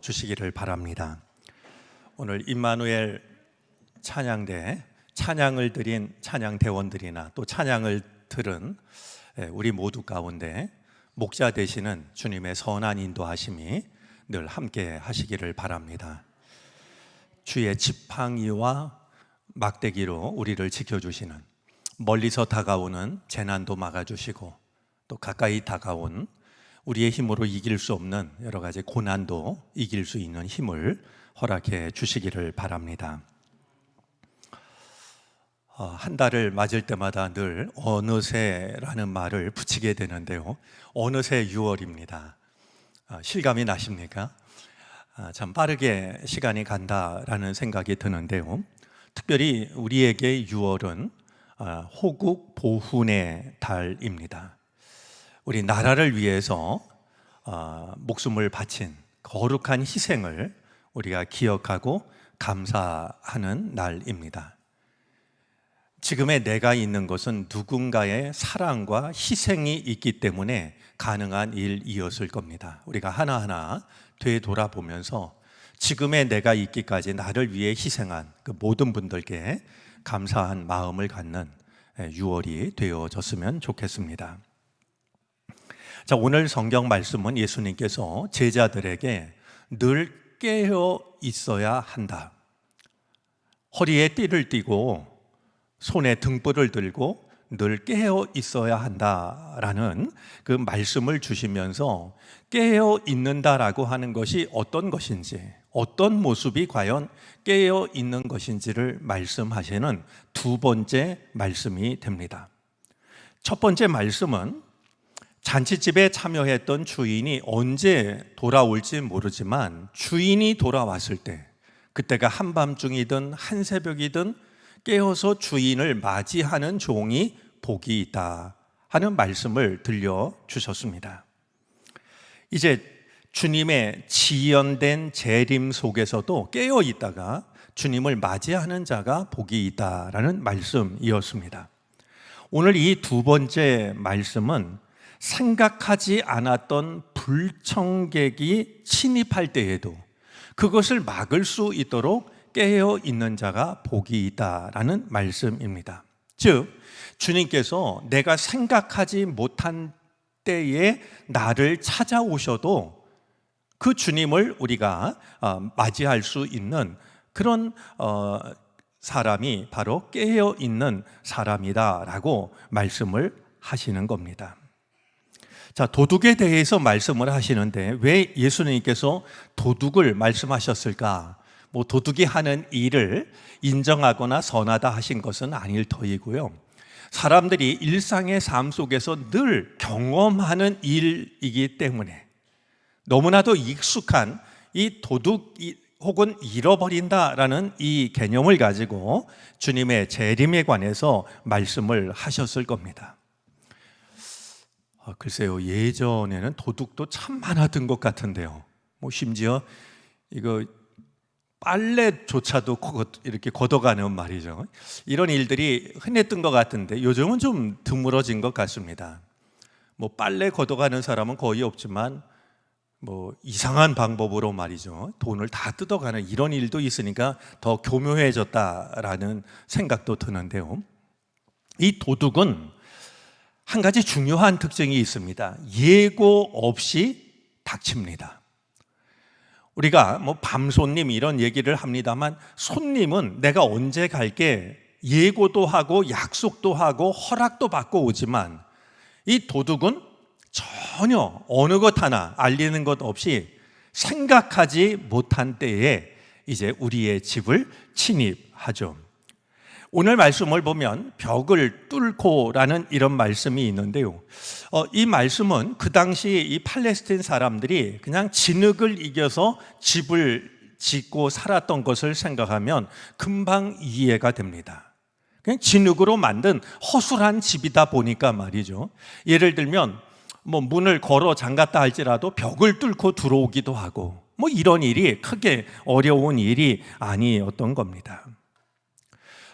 주시기를 바랍니다. 오늘 임마누엘 찬양대 찬양을 드린 찬양 대원들이나 또 찬양을 들은 예, 우리 모두 가운데 목자 되시는 주님의 선한 인도하심이 늘 함께 하시기를 바랍니다. 주의 지팡이와 막대기로 우리를 지켜주시는 멀리서 다가오는 재난도 막아주시고 또 가까이 다가온 우리의 힘으로 이길 수 없는 여러 가지 고난도 이길 수 있는 힘을 허락해 주시기를 바랍니다. 어, 한 달을 맞을 때마다 늘 어느새라는 말을 붙이게 되는데요. 어느새 6월입니다. 아, 실감이 나십니까? 아, 참 빠르게 시간이 간다라는 생각이 드는데요. 특별히 우리에게 6월은 아, 호국 보훈의 달입니다. 우리 나라를 위해서 아, 목숨을 바친 거룩한 희생을 우리가 기억하고 감사하는 날입니다. 지금의 내가 있는 것은 누군가의 사랑과 희생이 있기 때문에 가능한 일이었을 겁니다. 우리가 하나하나 되돌아보면서 지금의 내가 있기까지 나를 위해 희생한 그 모든 분들께 감사한 마음을 갖는 6월이 되어졌으면 좋겠습니다. 자, 오늘 성경 말씀은 예수님께서 제자들에게 늘 깨어 있어야 한다. 허리에 띠를 띠고 손에 등불을 들고 늘 깨어 있어야 한다라는 그 말씀을 주시면서 깨어 있는다라고 하는 것이 어떤 것인지, 어떤 모습이 과연 깨어 있는 것인지를 말씀하시는 두 번째 말씀이 됩니다. 첫 번째 말씀은 잔치집에 참여했던 주인이 언제 돌아올지 모르지만 주인이 돌아왔을 때 그때가 한밤중이든 한새벽이든 깨어서 주인을 맞이하는 종이 복이 있다 하는 말씀을 들려 주셨습니다. 이제 주님의 지연된 재림 속에서도 깨어 있다가 주님을 맞이하는 자가 복이 있다라는 말씀이었습니다. 오늘 이 두 번째 말씀은 생각하지 않았던 불청객이 침입할 때에도 그것을 막을 수 있도록 깨어 있는 자가 복이 있다라는 말씀입니다. 즉 주님께서 내가 생각하지 못한 때에 나를 찾아오셔도 그 주님을 우리가 어, 맞이할 수 있는 그런 어, 사람이 바로 깨어 있는 사람이다라고 말씀을 하시는 겁니다. 자, 도둑에 대해서 말씀을 하시는데 왜 예수님께서 도둑을 말씀하셨을까? 뭐 도둑이 하는 일을 인정하거나 선하다 하신 것은 아닐 터이고요. 사람들이 일상의 삶 속에서 늘 경험하는 일이기 때문에 너무나도 익숙한 이 도둑 혹은 잃어버린다라는 이 개념을 가지고 주님의 재림에 관해서 말씀을 하셨을 겁니다. 아, 글쎄요, 예전에는 도둑도 참 많았던 것 같은데요. 뭐 심지어 이거 빨래조차도 이렇게 걷어가는 말이죠. 이런 일들이 흔했던 것 같은데 요즘은 좀 드물어진 것 같습니다. 뭐 빨래 걷어가는 사람은 거의 없지만 뭐 이상한 방법으로 말이죠. 돈을 다 뜯어가는 이런 일도 있으니까 더 교묘해졌다라는 생각도 드는데요. 이 도둑은 한 가지 중요한 특징이 있습니다. 예고 없이 닥칩니다. 우리가 뭐 밤손님 이런 얘기를 합니다만 손님은 내가 언제 갈게 예고도 하고 약속도 하고 허락도 받고 오지만 이 도둑은 전혀 어느 것 하나 알리는 것 없이 생각하지 못한 때에 이제 우리의 집을 침입하죠. 오늘 말씀을 보면 벽을 뚫고라는 이런 말씀이 있는데요. 어, 이 말씀은 그 당시 이 팔레스틴 사람들이 그냥 진흙을 이겨서 집을 짓고 살았던 것을 생각하면 금방 이해가 됩니다. 그냥 진흙으로 만든 허술한 집이다 보니까 말이죠. 예를 들면 뭐 문을 걸어 잠갔다 할지라도 벽을 뚫고 들어오기도 하고 뭐 이런 일이 크게 어려운 일이 아니었던 겁니다.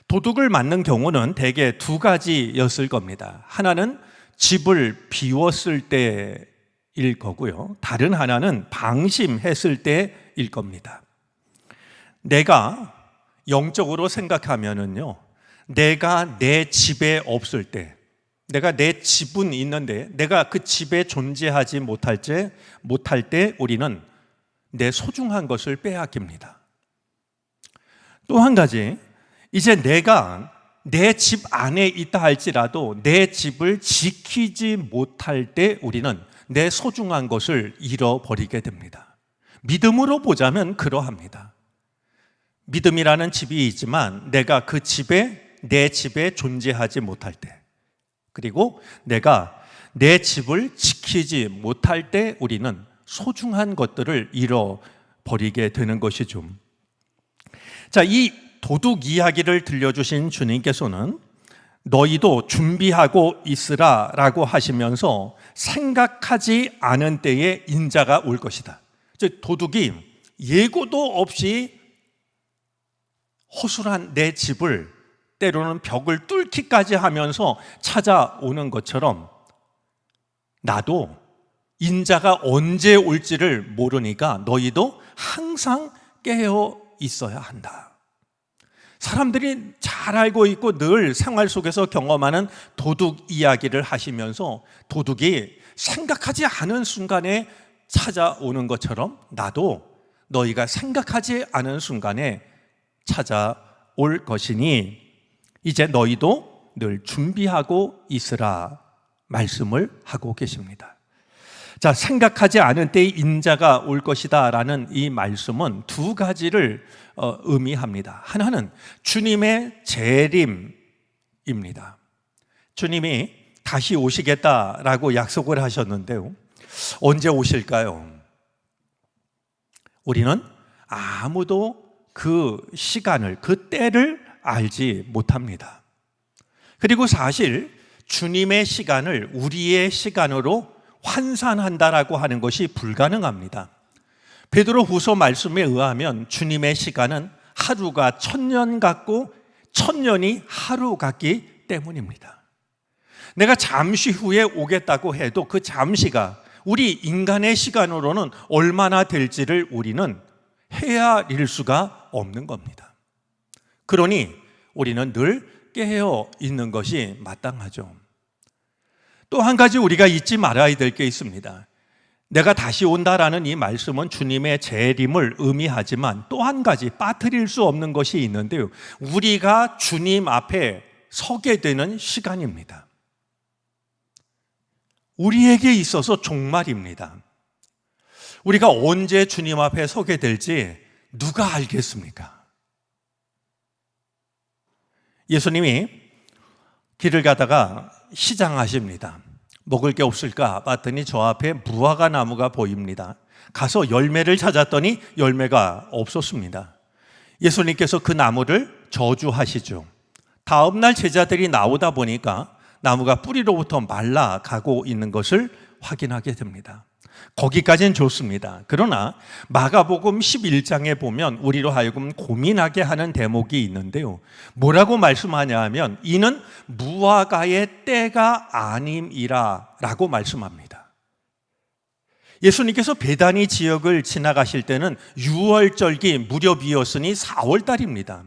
도둑을 맞는 경우는 대개 두 가지였을 겁니다. 하나는 집을 비웠을 때일 거고요. 다른 하나는 방심했을 때일 겁니다. 내가 영적으로 생각하면은요, 내가 내 집에 없을 때, 내가 내 집은 있는데, 내가 그 집에 존재하지 못할 때, 못할 때 우리는 내 소중한 것을 빼앗깁니다. 또 한 가지, 이제 내가 내 집 안에 있다 할지라도 내 집을 지키지 못할 때 우리는 내 소중한 것을 잃어버리게 됩니다. 믿음으로 보자면 그러합니다. 믿음이라는 집이 있지만 내가 그 집에 내 집에 존재하지 못할 때 그리고 내가 내 집을 지키지 못할 때 우리는 소중한 것들을 잃어버리게 되는 것이죠. 자, 이 도둑 이야기를 들려주신 주님께서는 너희도 준비하고 있으라 라고 하시면서 생각하지 않은 때에 인자가 올 것이다. 즉, 도둑이 예고도 없이 허술한 내 집을 때로는 벽을 뚫기까지 하면서 찾아오는 것처럼 나도 인자가 언제 올지를 모르니까 너희도 항상 깨어 있어야 한다. 사람들이 잘 알고 있고 늘 생활 속에서 경험하는 도둑 이야기를 하시면서 도둑이 생각하지 않은 순간에 찾아오는 것처럼 나도 너희가 생각하지 않은 순간에 찾아올 것이니 이제 너희도 늘 준비하고 있으라 말씀을 하고 계십니다. 자, 생각하지 않은 때에 인자가 올 것이다 라는 이 말씀은 두 가지를 어, 의미합니다. 하나는 주님의 재림입니다. 주님이 다시 오시겠다라고 약속을 하셨는데요. 언제 오실까요? 우리는 아무도 그 시간을, 그 때를 알지 못합니다. 그리고 사실 주님의 시간을 우리의 시간으로 환산한다라고 하는 것이 불가능합니다. 베드로 후서 말씀에 의하면 주님의 시간은 하루가 천년 같고 천년이 하루 같기 때문입니다. 내가 잠시 후에 오겠다고 해도 그 잠시가 우리 인간의 시간으로는 얼마나 될지를 우리는 헤아릴 수가 없는 겁니다. 그러니 우리는 늘 깨어 있는 것이 마땅하죠. 또 한 가지 우리가 잊지 말아야 될 게 있습니다. 내가 다시 온다라는 이 말씀은 주님의 재림을 의미하지만 또 한 가지 빠뜨릴 수 없는 것이 있는데요. 우리가 주님 앞에 서게 되는 시간입니다. 우리에게 있어서 종말입니다. 우리가 언제 주님 앞에 서게 될지 누가 알겠습니까? 예수님이 길을 가다가 시장하십니다. 먹을 게 없을까 봤더니 저 앞에 무화과 나무가 보입니다. 가서 열매를 찾았더니 열매가 없었습니다. 예수님께서 그 나무를 저주하시죠. 다음 날 제자들이 나오다 보니까 나무가 뿌리로부터 말라가고 있는 것을 확인하게 됩니다. 거기까지는 좋습니다. 그러나 마가복음 11장에 보면 우리로 하여금 고민하게 하는 대목이 있는데요. 뭐라고 말씀하냐 하면 이는 무화과의 때가 아님이라 라고 말씀합니다. 예수님께서 베다니 지역을 지나가실 때는 6월절기 무렵이었으니 4월달입니다.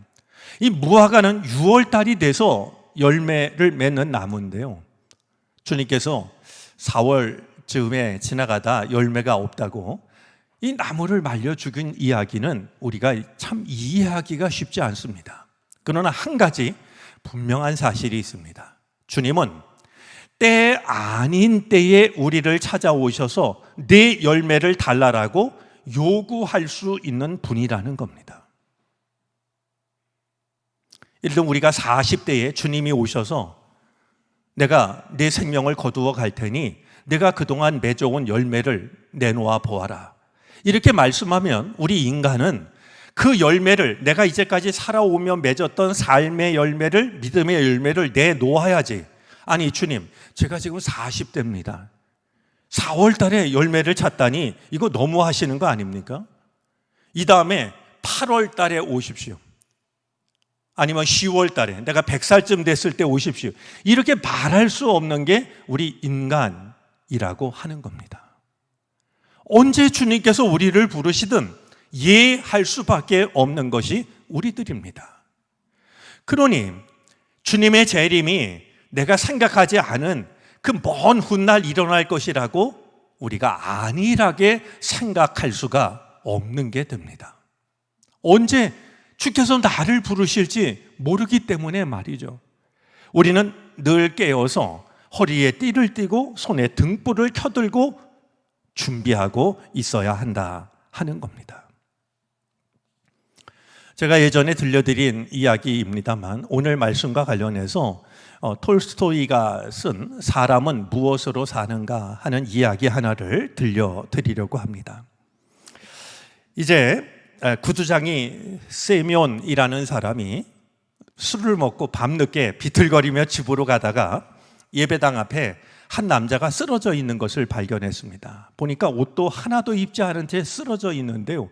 이 무화과는 6월달이 돼서 열매를 맺는 나무인데요. 주님께서 4월 즈음에 지나가다 열매가 없다고 이 나무를 말려 죽인 이야기는 우리가 참 이해하기가 쉽지 않습니다. 그러나 한 가지 분명한 사실이 있습니다. 주님은 때 아닌 때에 우리를 찾아오셔서 내 열매를 달라라고 요구할 수 있는 분이라는 겁니다. 예를 들면 우리가 40대에 주님이 오셔서 내가 내 생명을 거두어 갈 테니 내가 그동안 맺어온 열매를 내놓아 보아라. 이렇게 말씀하면 우리 인간은 그 열매를 내가 이제까지 살아오며 맺었던 삶의 열매를 믿음의 열매를 내놓아야지. 아니 주님, 제가 지금 40대입니다. 4월 달에 열매를 찾다니 이거 너무 하시는 거 아닙니까? 이 다음에 8월 달에 오십시오. 아니면 10월 달에 내가 100살쯤 됐을 때 오십시오. 이렇게 말할 수 없는 게 우리 인간 이라고 하는 겁니다. 언제 주님께서 우리를 부르시든 예할 수밖에 없는 것이 우리들입니다. 그러니 주님의 재림이 내가 생각하지 않은 그 먼 훗날 일어날 것이라고 우리가 안일하게 생각할 수가 없는 게 됩니다. 언제 주께서 나를 부르실지 모르기 때문에 말이죠. 우리는 늘 깨어서 허리에 띠를 띠고 손에 등불을 켜들고 준비하고 있어야 한다 하는 겁니다. 제가 예전에 들려드린 이야기입니다만 오늘 말씀과 관련해서 어, 톨스토이가 쓴 사람은 무엇으로 사는가 하는 이야기 하나를 들려드리려고 합니다. 이제 에, 구두장이 세면이라는 사람이 술을 먹고 밤늦게 비틀거리며 집으로 가다가 예배당 앞에 한 남자가 쓰러져 있는 것을 발견했습니다. 보니까 옷도 하나도 입지 않은 채 쓰러져 있는데요.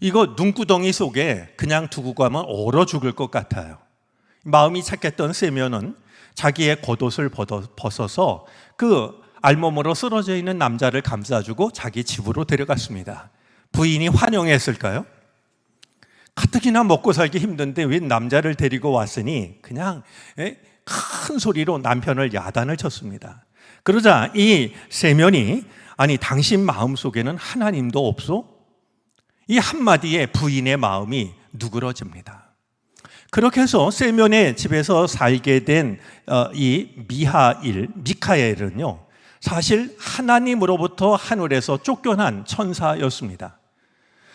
이거 눈구덩이 속에 그냥 두고 가면 얼어 죽을 것 같아요. 마음이 착했던 세면은 자기의 겉옷을 벗어서 그 알몸으로 쓰러져 있는 남자를 감싸주고 자기 집으로 데려갔습니다. 부인이 환영했을까요? 가뜩이나 먹고 살기 힘든데 왜 남자를 데리고 왔으니 그냥 예? 큰 소리로 남편을 야단을 쳤습니다. 그러자 이 세면이 아니 당신 마음 속에는 하나님도 없소? 이 한마디에 부인의 마음이 누그러집니다. 그렇게 해서 세면의 집에서 살게 된 이 미하일, 미카엘은요, 사실 하나님으로부터 하늘에서 쫓겨난 천사였습니다.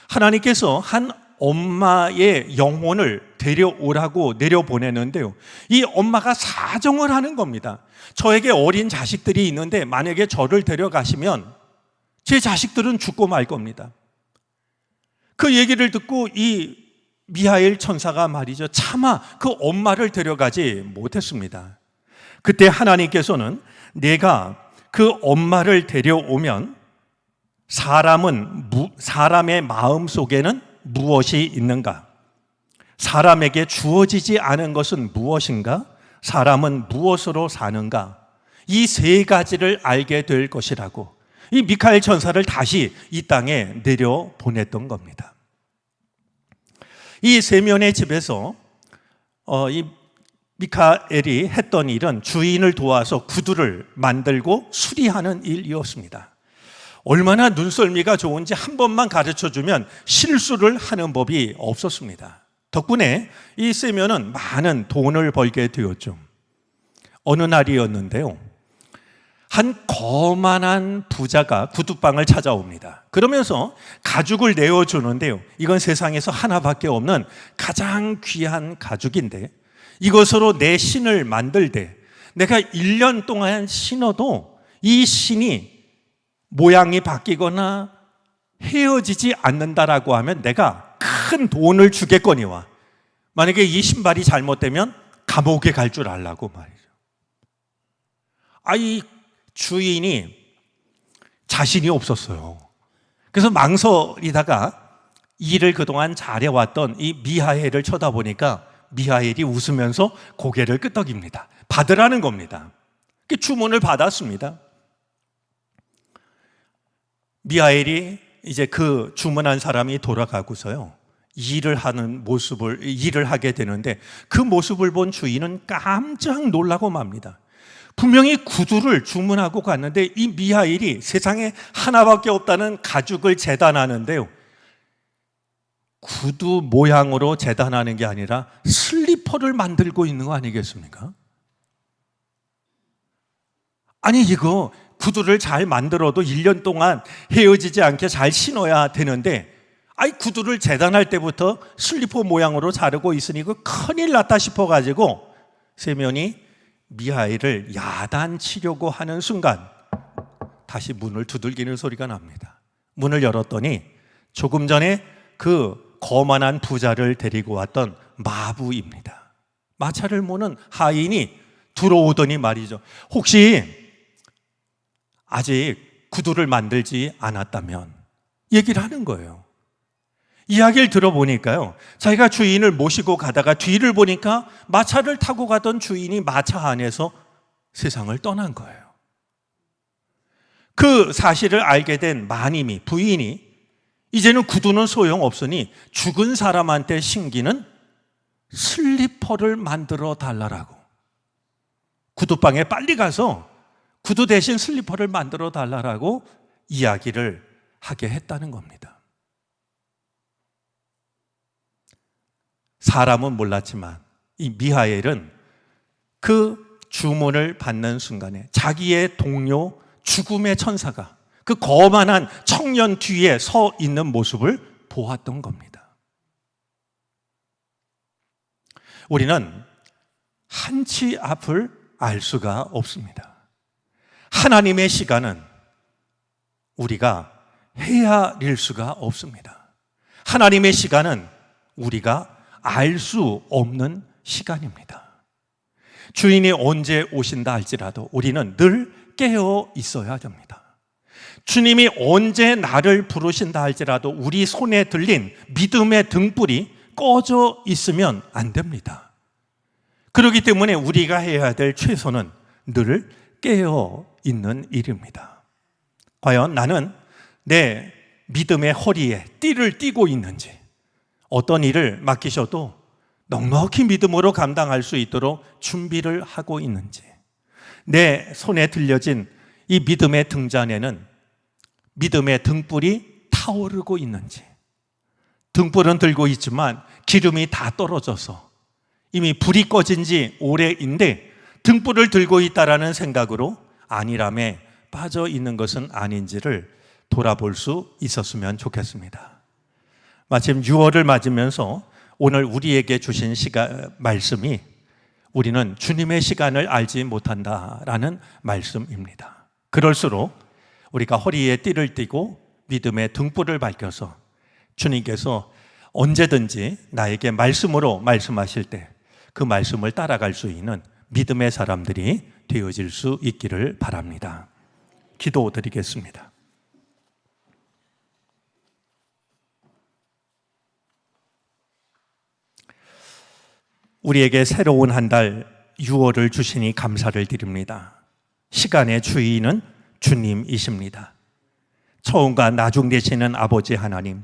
하나님께서 한 엄마의 영혼을 데려오라고 내려보내는데요. 이 엄마가 사정을 하는 겁니다. 저에게 어린 자식들이 있는데 만약에 저를 데려가시면 제 자식들은 죽고 말 겁니다. 그 얘기를 듣고 이 미하엘 천사가 말이죠. 차마 그 엄마를 데려가지 못했습니다. 그때 하나님께서는 내가 그 엄마를 데려오면 사람은 사람의 마음 속에는 무엇이 있는가? 사람에게 주어지지 않은 것은 무엇인가? 사람은 무엇으로 사는가? 이 세 가지를 알게 될 것이라고 이 미카엘 천사를 다시 이 땅에 내려 보냈던 겁니다. 이 세면의 집에서 어, 이 미카엘이 했던 일은 주인을 도와서 구두를 만들고 수리하는 일이었습니다. 얼마나 눈썰미가 좋은지 한 번만 가르쳐 주면 실수를 하는 법이 없었습니다. 덕분에 이 세면은 많은 돈을 벌게 되었죠. 어느 날이었는데요. 한 거만한 부자가 구두방을 찾아옵니다. 그러면서 가죽을 내어주는데요. 이건 세상에서 하나밖에 없는 가장 귀한 가죽인데 이것으로 내 신을 만들 때 내가 1년 동안 신어도 이 신이 모양이 바뀌거나 헤어지지 않는다라고 하면 내가 큰 돈을 주겠거니와 만약에 이 신발이 잘못되면 감옥에 갈 줄 알라고 말이죠. 아이 주인이 자신이 없었어요. 그래서 망설이다가 일을 그동안 잘해왔던 이 미하엘을 쳐다보니까 미하엘이 웃으면서 고개를 끄덕입니다. 받으라는 겁니다. 주문을 받았습니다. 미하엘이 이제 그 주문한 사람이 돌아가고서요. 일을 하는 모습을 일을 하게 되는데 그 모습을 본 주인은 깜짝 놀라고 맙니다. 분명히 구두를 주문하고 갔는데 이 미하일이 세상에 하나밖에 없다는 가죽을 재단하는데요. 구두 모양으로 재단하는 게 아니라 슬리퍼를 만들고 있는 거 아니겠습니까? 아니 이거 구두를 잘 만들어도 1년 동안 헤어지지 않게 잘 신어야 되는데 아이 구두를 재단할 때부터 슬리퍼 모양으로 자르고 있으니 그 큰일 났다 싶어 가지고 세면이 미하일을 야단치려고 하는 순간 다시 문을 두들기는 소리가 납니다. 문을 열었더니 조금 전에 그 거만한 부자를 데리고 왔던 마부입니다. 마차를 모는 하인이 들어오더니 말이죠. 혹시 아직 구두를 만들지 않았다면 얘기를 하는 거예요. 이야기를 들어보니까요. 자기가 주인을 모시고 가다가 뒤를 보니까 마차를 타고 가던 주인이 마차 안에서 세상을 떠난 거예요. 그 사실을 알게 된 마님이 부인이 이제는 구두는 소용 없으니 죽은 사람한테 신기는 슬리퍼를 만들어 달라라고. 구두방에 빨리 가서 구두 대신 슬리퍼를 만들어 달라라고 이야기를 하게 했다는 겁니다. 사람은 몰랐지만 이 미하엘은 그 주문을 받는 순간에 자기의 동료 죽음의 천사가 그 거만한 청년 뒤에 서 있는 모습을 보았던 겁니다. 우리는 한치 앞을 알 수가 없습니다. 하나님의 시간은 우리가 헤아릴 수가 없습니다. 하나님의 시간은 우리가 알 수 없는 시간입니다. 주인이 언제 오신다 할지라도 우리는 늘 깨어 있어야 됩니다. 주님이 언제 나를 부르신다 할지라도 우리 손에 들린 믿음의 등불이 꺼져 있으면 안 됩니다. 그렇기 때문에 우리가 해야 될 최소는 늘 깨어 있는 일입니다. 과연 나는 내 믿음의 허리에 띠를 띠고 있는지, 어떤 일을 맡기셔도 넉넉히 믿음으로 감당할 수 있도록 준비를 하고 있는지, 내 손에 들려진 이 믿음의 등잔에는 믿음의 등불이 타오르고 있는지, 등불은 들고 있지만 기름이 다 떨어져서 이미 불이 꺼진 지 오래인데 등불을 들고 있다라는 생각으로 안일함에 빠져 있는 것은 아닌지를 돌아볼 수 있었으면 좋겠습니다. 마침 6월을 맞으면서 오늘 우리에게 주신 시간 말씀이 우리는 주님의 시간을 알지 못한다라는 말씀입니다. 그럴수록 우리가 허리에 띠를 띠고 믿음의 등불을 밝혀서 주님께서 언제든지 나에게 말씀으로 말씀하실 때 그 말씀을 따라갈 수 있는 믿음의 사람들이 되어질 수 있기를 바랍니다. 기도 드리겠습니다. 우리에게 새로운 한 달 6월을 주시니 감사를 드립니다. 시간의 주인은 주님이십니다. 처음과 나중 되시는 아버지 하나님,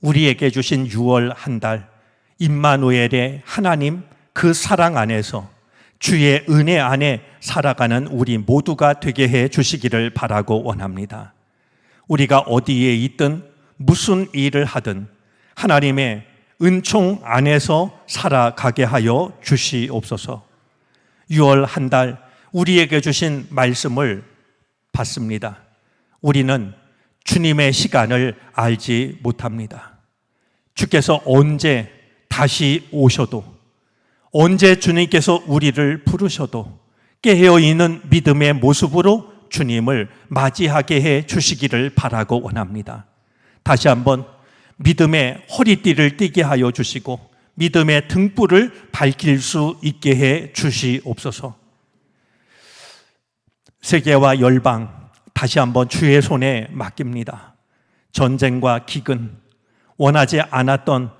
우리에게 주신 6월 한 달, 임마누엘의 하나님 그 사랑 안에서 주의 은혜 안에 살아가는 우리 모두가 되게 해 주시기를 바라고 원합니다. 우리가 어디에 있든 무슨 일을 하든 하나님의 은총 안에서 살아가게 하여 주시옵소서. 6월 한 달 우리에게 주신 말씀을 받습니다. 우리는 주님의 시간을 알지 못합니다. 주께서 언제 다시 오셔도 언제 주님께서 우리를 부르셔도 깨어 있는 믿음의 모습으로 주님을 맞이하게 해 주시기를 바라고 원합니다. 다시 한번 믿음의 허리띠를 띠게 하여 주시고 믿음의 등불을 밝힐 수 있게 해 주시옵소서. 세계와 열방 다시 한번 주의 손에 맡깁니다. 전쟁과 기근, 원하지 않았던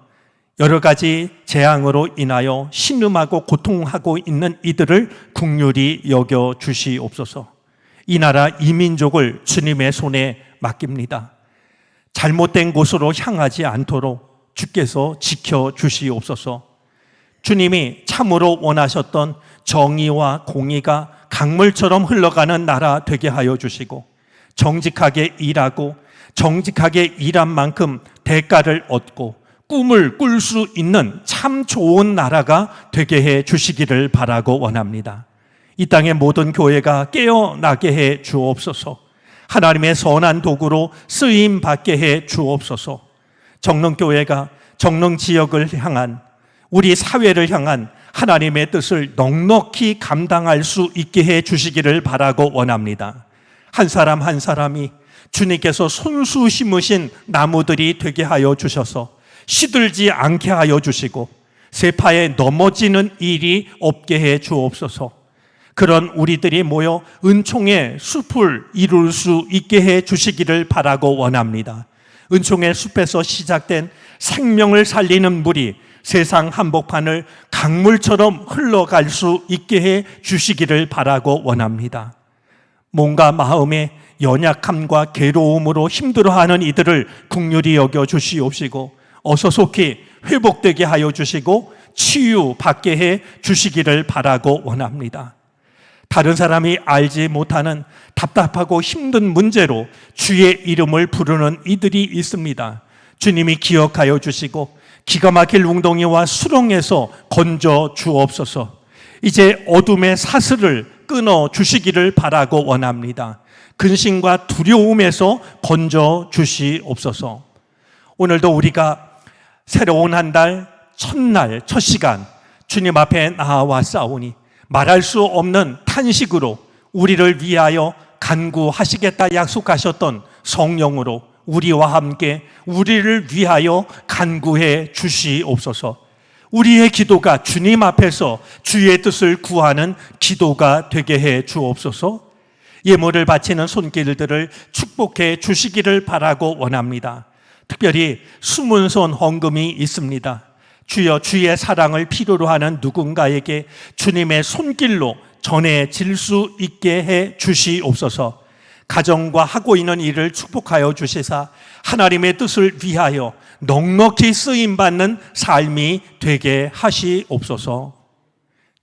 여러 가지 재앙으로 인하여 신음하고 고통하고 있는 이들을 국률이 여겨 주시옵소서. 이 나라 이민족을 주님의 손에 맡깁니다. 잘못된 곳으로 향하지 않도록 주께서 지켜 주시옵소서. 주님이 참으로 원하셨던 정의와 공의가 강물처럼 흘러가는 나라 되게 하여 주시고 정직하게 일하고 정직하게 일한 만큼 대가를 얻고 꿈을 꿀 수 있는 참 좋은 나라가 되게 해 주시기를 바라고 원합니다. 이 땅의 모든 교회가 깨어나게 해 주옵소서. 하나님의 선한 도구로 쓰임 받게 해 주옵소서. 정릉교회가 정릉 지역을 향한 우리 사회를 향한 하나님의 뜻을 넉넉히 감당할 수 있게 해 주시기를 바라고 원합니다. 한 사람 한 사람이 주님께서 손수 심으신 나무들이 되게 하여 주셔서 시들지 않게 하여 주시고 세파에 넘어지는 일이 없게 해 주옵소서. 그런 우리들이 모여 은총의 숲을 이룰 수 있게 해 주시기를 바라고 원합니다. 은총의 숲에서 시작된 생명을 살리는 물이 세상 한복판을 강물처럼 흘러갈 수 있게 해 주시기를 바라고 원합니다. 뭔가 마음에 연약함과 괴로움으로 힘들어하는 이들을 국률이 여겨 주시옵시고 어서 속히 회복되게 하여 주시고 치유 받게 해 주시기를 바라고 원합니다. 다른 사람이 알지 못하는 답답하고 힘든 문제로 주의 이름을 부르는 이들이 있습니다. 주님이 기억하여 주시고 기가 막힐 웅덩이와 수렁에서 건져 주옵소서. 이제 어둠의 사슬을 끊어 주시기를 바라고 원합니다. 근심과 두려움에서 건져 주시옵소서. 오늘도 우리가 새로운 한 달, 첫날, 첫 시간 주님 앞에 나와 싸우니 말할 수 없는 탄식으로 우리를 위하여 간구하시겠다 약속하셨던 성령으로 우리와 함께 우리를 위하여 간구해 주시옵소서. 우리의 기도가 주님 앞에서 주의 뜻을 구하는 기도가 되게 해 주옵소서. 예물을 바치는 손길들을 축복해 주시기를 바라고 원합니다. 특별히 숨은 손 헌금이 있습니다. 주여 주의 사랑을 필요로 하는 누군가에게 주님의 손길로 전해질 수 있게 해 주시옵소서. 가정과 하고 있는 일을 축복하여 주시사 하나님의 뜻을 위하여 넉넉히 쓰임 받는 삶이 되게 하시옵소서.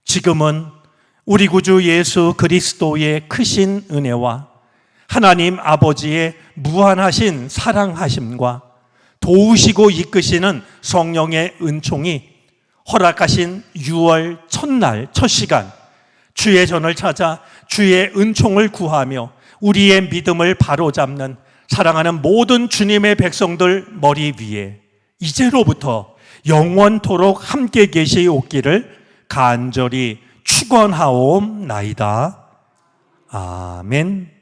지금은 우리 구주 예수 그리스도의 크신 은혜와 하나님 아버지의 무한하신 사랑하심과 도우시고 이끄시는 성령의 은총이 허락하신 6월 첫날 첫 시간 주의 전을 찾아 주의 은총을 구하며 우리의 믿음을 바로잡는 사랑하는 모든 주님의 백성들 머리 위에 이제로부터 영원토록 함께 계시옵기를 간절히 축원하옵나이다. 아멘.